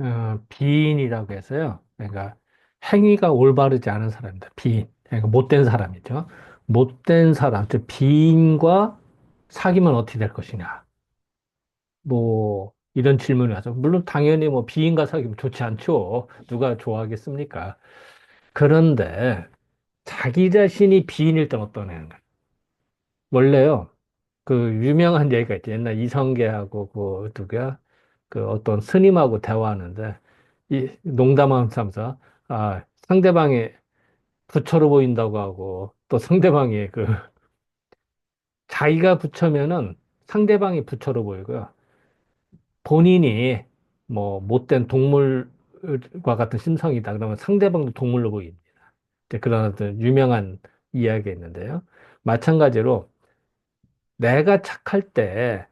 어, 비인이라고 해서요. 그러니까 행위가 올바르지 않은 사람입니다. 비인. 그러니까 못된 사람이죠. 못된 사람, 즉 비인과 사귀면 어떻게 될 것이냐. 뭐 이런 질문을 하죠. 물론 당연히 뭐 비인과 사귀면 좋지 않죠. 누가 좋아하겠습니까? 그런데 자기 자신이 비인일 땐 어떠냐는 거예요. 원래요. 그 유명한 얘기가 있죠. 옛날 이성계하고 그 누구야? 그 어떤 스님하고 대화하는데 이 농담하면서 아 상대방이 부처로 보인다고 하고 또 상대방이 그 자기가 부처면은 상대방이 부처로 보이고요. 본인이 뭐 못된 동물과 같은 심성이다 그러면 상대방도 동물로 보입니다. 이제 그런 어떤 유명한 이야기가 있는데요. 마찬가지로 내가 착할 때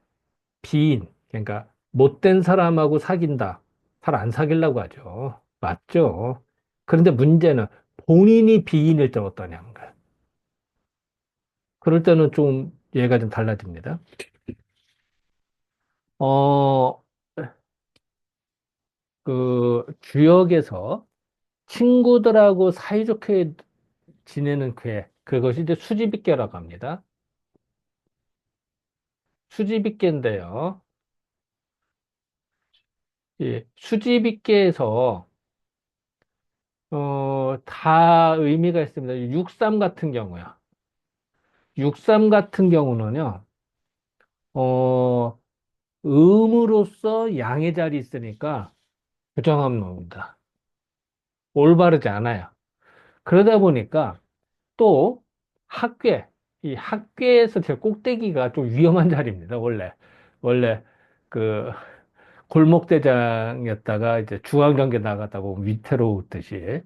비인, 그러니까 못된 사람하고 사귄다. 잘 안 사귀려고 하죠. 맞죠? 그런데 문제는 본인이 비인일 때 어떠냐는 거야. 그럴 때는 좀 얘가 좀 달라집니다. 어, 그 주역에서 친구들하고 사이좋게 지내는 쾌, 그것이 이제 수지빗개라고 합니다. 수지빗개인데요. 예, 수지빗개에서 어, 다 의미가 있습니다. 63 같은 경우요. 63 같은 경우는요, 어, 음으로써 양의 자리 있으니까 부정한 놈입니다. 올바르지 않아요. 그러다 보니까 또 학괴, 이 학괴에서 제일 꼭대기가 좀 위험한 자리입니다. 원래. 원래 그 골목대장이었다가 이제 중앙경계 나갔다고 위태로웠듯이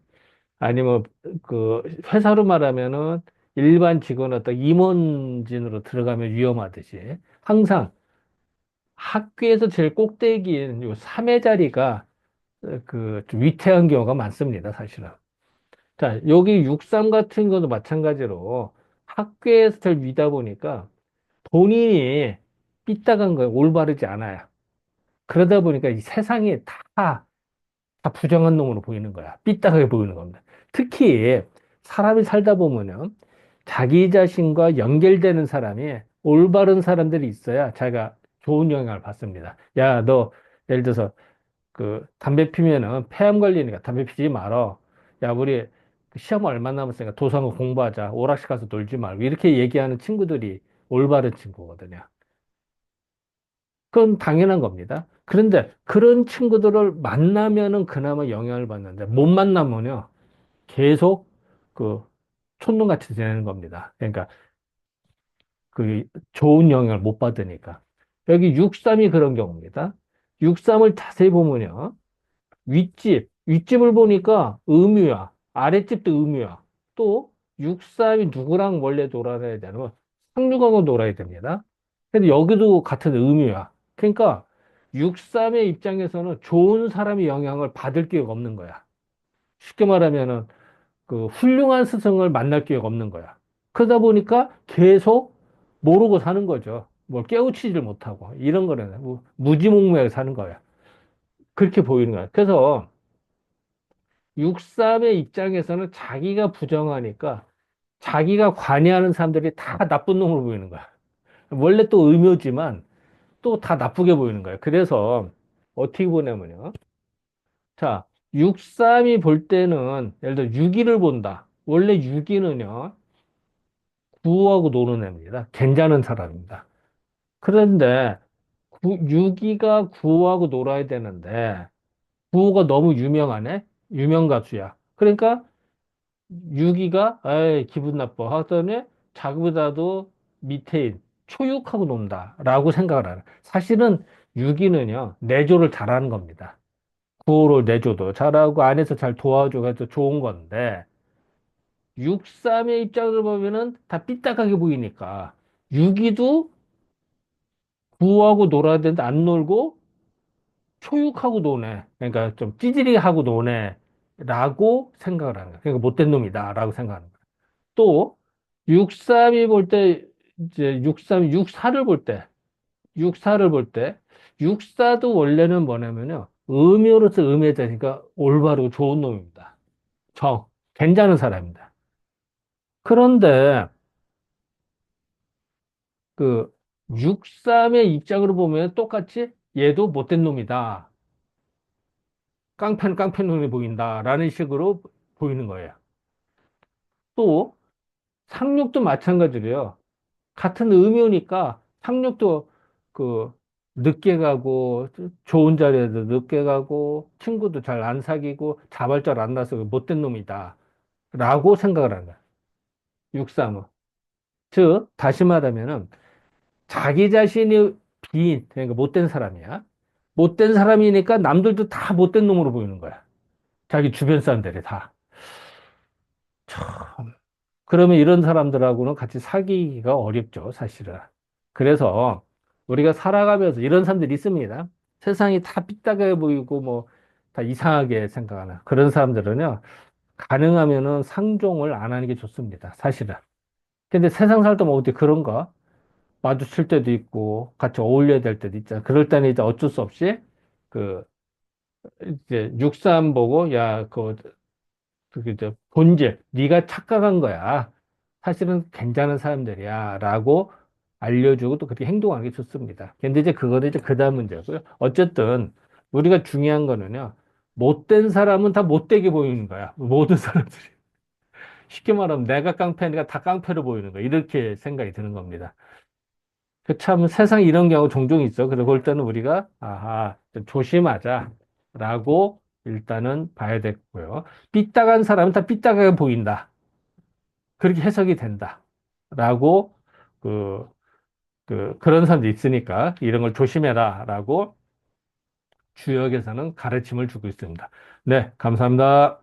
아니면 그 회사로 말하면은 일반 직원 어떤 임원진으로 들어가면 위험하듯이 항상 학교에서 제일 꼭대기인 요 3의 자리가 그 좀 위태한 경우가 많습니다, 사실은. 자, 여기 63 같은 것도 마찬가지로 학교에서 제일 위다 보니까 본인이 삐딱한 거예요. 올바르지 않아요. 그러다 보니까 이 세상이 다, 다 부정한 놈으로 보이는 거야. 삐딱하게 보이는 겁니다. 특히 사람이 살다 보면요. 자기 자신과 연결되는 사람이 올바른 사람들이 있어야 자기가 좋은 영향을 받습니다. 야, 너 예를 들어서 그 담배 피면은 폐암 걸리니까 담배 피지 말어. 야, 우리 시험 얼마 남았으니까 도서관 공부하자. 오락실 가서 놀지 말고. 이렇게 얘기하는 친구들이 올바른 친구거든요. 그건 당연한 겁니다. 그런데 그런 친구들을 만나면은 그나마 영향을 받는데 못 만나면요. 계속 그 촌놈같이 지내는 겁니다. 그러니까 그 좋은 영향을 못 받으니까. 여기 63이 그런 경우입니다. 63을 자세히 보면요. 윗집, 윗집을 보니까 음유야. 아랫집도 음유야. 또 63이 누구랑 원래 놀아야 되냐면 상류하고 놀아야 됩니다. 근데 여기도 같은 음유야. 그러니까 63의 입장에서는 좋은 사람의 영향을 받을 기회가 없는 거야. 쉽게 말하면은 그 훌륭한 스승을 만날 기회가 없는 거야. 그러다 보니까 계속 모르고 사는 거죠. 뭘 깨우치질 못하고 이런 거는 뭐 무지몽매하게 사는 거야. 그렇게 보이는 거야. 그래서 63의 입장에서는 자기가 부정하니까 자기가 관여하는 사람들이 다 나쁜 놈으로 보이는 거야. 원래 또 의묘지만 또 다 나쁘게 보이는 거야. 그래서 어떻게 보냐면요. 자, 63이 볼 때는 예를 들어 6위를 본다. 원래 6위는요. 구호하고 노는 애입니다. 괜찮은 사람입니다. 그런데 6위가 구호하고 놀아야 되는데 구호가 너무 유명하네? 유명 가수야. 그러니까 6위가 에이 기분 나빠 하더니 자기보다도 밑에인 초육하고 논다 라고 생각을 하는 사실은 6위는요 내조를 잘하는 겁니다. 구호를 내줘도 잘하고 안에서 잘 도와주고 해서 좋은 건데 63의 입장을 보면은 다 삐딱하게 보이니까 6위도 구호하고 놀아야 되는데 안 놀고 초육하고 노네. 그러니까 좀 찌질이 하고 노네. 라고 생각을 하는 거야. 그러니까 못된 놈이다. 라고 생각하는 거야. 또, 63이 볼 때, 이제 63, 64를 볼 때, 64를 볼 때, 64도 원래는 뭐냐면요. 음요로서 음해자니까 올바르고 좋은 놈입니다. 정, 괜찮은 사람입니다. 그런데 그 6.3의 입장으로 보면 똑같이 얘도 못된 놈이다. 깡패는 깡패 놈이 보인다. 라는 식으로 보이는 거예요. 또 상륙도 마찬가지로요. 같은 음요니까 상륙도 그 늦게 가고 좋은 자리에도 늦게 가고 친구도 잘 안 사귀고 자발적 안 나서 못된 놈이다. 라고 생각을 거야. 6.3은. 즉, 다시 말하면은 자기 자신이 비인, 그러니까 못된 사람이야. 못된 사람이니까 남들도 다 못된 놈으로 보이는 거야. 자기 주변 사람들이 다. 참. 그러면 이런 사람들하고는 같이 사귀기가 어렵죠, 사실은. 그래서 우리가 살아가면서 이런 사람들이 있습니다. 세상이 다 삐딱해 보이고 뭐 다 이상하게 생각하는 그런 사람들은요, 가능하면은 상종을 안 하는 게 좋습니다, 사실은. 근데 세상 살다 보면 어떻게 그런가? 마주칠 때도 있고 같이 어울려야 될 때도 있잖아. 그럴 때는 이제 어쩔 수 없이 그 이제 육삼 보고 야, 그 그게 이제 본질 네가 착각한 거야. 사실은 괜찮은 사람들이야 라고 알려주고 또 그렇게 행동하는 게 좋습니다. 근데 이제 그거는 이제 그 다음 문제고요. 어쨌든 우리가 중요한 거는요. 못된 사람은 다 못되게 보이는 거야. 모든 사람들이. 쉽게 말하면 내가 깡패니까 다 깡패로 보이는 거야. 이렇게 생각이 드는 겁니다. 그 참 세상에 이런 경우 종종 있어. 그래서 그럴 때는 우리가 아하 좀 조심하자라고 일단은 봐야 되고요. 삐딱한 사람은 다 삐딱하게 보인다. 그렇게 해석이 된다 라고 그, 그 그런 사람도 있으니까 이런 걸 조심해라 라고 주역에서는 가르침을 주고 있습니다. 네, 감사합니다.